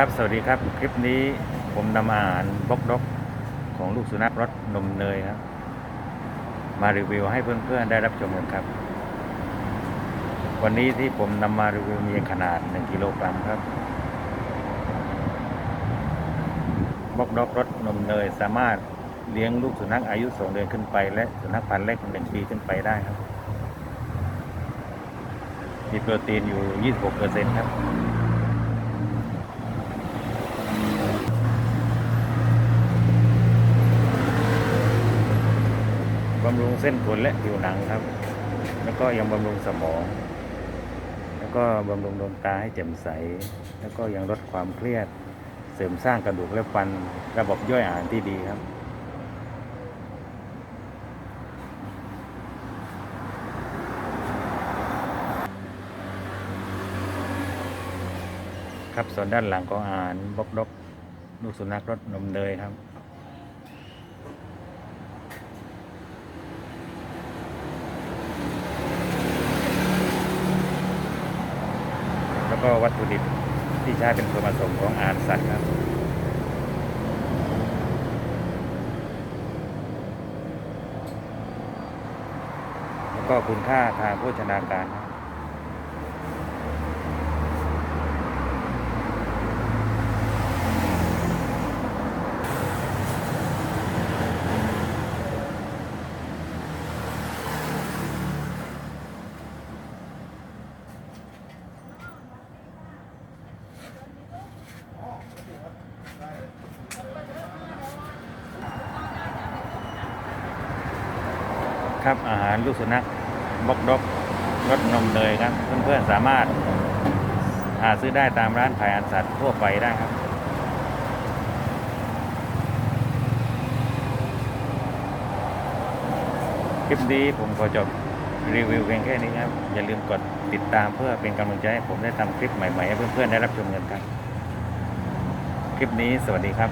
ครับ สวัสดีครับ คลิปนี้ผมนำอาหารบล็อกด็อกของลูกสุนัขรสนมเนยครับ มารีวิวให้เพื่อนๆได้รับชมกันครับ วันนี้ที่ผมนำมารีวิวมีขนาด 1 กิโลกรัมครับบล็อกด็อกรสนมเนยสามารถเลี้ยงลูกสุนัขอายุ 2 เดือนขึ้นไป และสุนัขพันธุ์เล็ก1ปีขึ้นไปได้ครับมีโปรตีนอยู่ 26%ครับ บำรุงเส้นขนและผิวหนังครับ แล้วก็ยังบำรุงสมอง แล้วก็บำรุงดวงตาให้แจ่มใส แล้วก็ยังลดความเครียด เสริมสร้างกระดูกและฟัน ระบบย่อยอาหารที่ดีครับ ครับส่วนด้านหลังของอาหารบล็อกดกลูกสุนัขรสนมเนยครับ แล้ว ก็วัตถุดิบที่ใช้เป็นส่วนผสมของอาหารสัตว์ครับแล้วก็คุณค่าทางโภชนาการครับ ครับ อาหารลูกสุนัขบล็อกดกรสนมเนยครับ เพื่อนๆสามารถหาซื้อได้ตามร้านขายอาหารสัตว์ทั่วไปได้ครับคลิปนี้ผมขอจบรีวิวเพียงแค่นี้ครับ อย่าลืมกดติดตามเพื่อเป็นกำลังใจให้ผมได้ทำคลิปใหม่ๆให้เพื่อนๆได้รับชมกันครับ คลิปนี้สวัสดีครับ